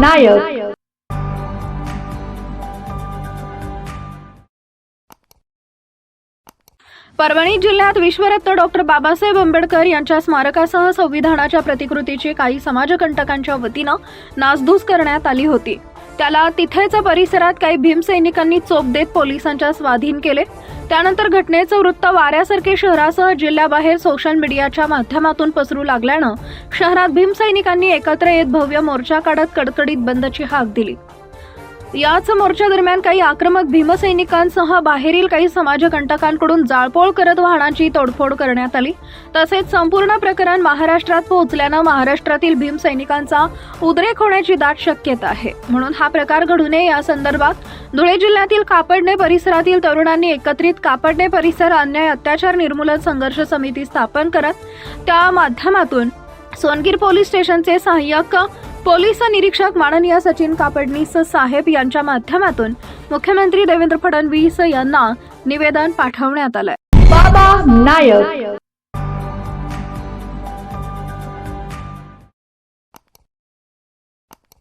नायक. परभणी जिल्ह्यात विश्वरत्न डॉक्टर बाबासाहेब आंबेडकर यांच्या स्मारकासह संविधानाच्या प्रतिकृतीची काही समाजकंटकांच्या वतीनं नासधूस करण्यात आली होती. त्याला तिथेच परिसरात काही भीमसैनिकांनी चोप देत पोलिसांच्या स्वाधीन केले. त्यानंतर घटनेचं वृत्त वाऱ्यासारखे शहरासह जिल्ह्याबाहेर सोशल मीडियाच्या माध्यमातून पसरू लागल्यानं शहरात भीमसैनिकांनी एकत्र येत भव्य मोर्चा काढत कडकडीत बंदची हाक दिली. याच मोर्चा दरम्यान काही आक्रमक भीमसैनिकांसह बाहेरील काही समाजकंटकांकडून जाळपोळ करत वाहनांची तोडफोड करण्यात आली. तसेच संपूर्ण प्रकरण महाराष्ट्रात पोहोचल्यानं महाराष्ट्रातील भीमसैनिकांचा उद्रेक होण्याची दाट शक्यता आहे. म्हणून हा प्रकार घडू नये या संदर्भात धुळे जिल्ह्यातील कापडणे परिसरातील तरुणांनी एकत्रित कापडणे परिसर अन्याय अत्याचार निर्मूलन संघर्ष समिती स्थापन करत त्या माध्यमातून सोनगीर पोलीस स्टेशनचे सहाय्यक पोलीस निरीक्षक माननीय सचिन कापडणीस साहेब यांच्या माध्यमातून मुख्यमंत्री देवेंद्र फडणवीस यांना निवेदन पाठवण्यात आलंय. बाबा नायक.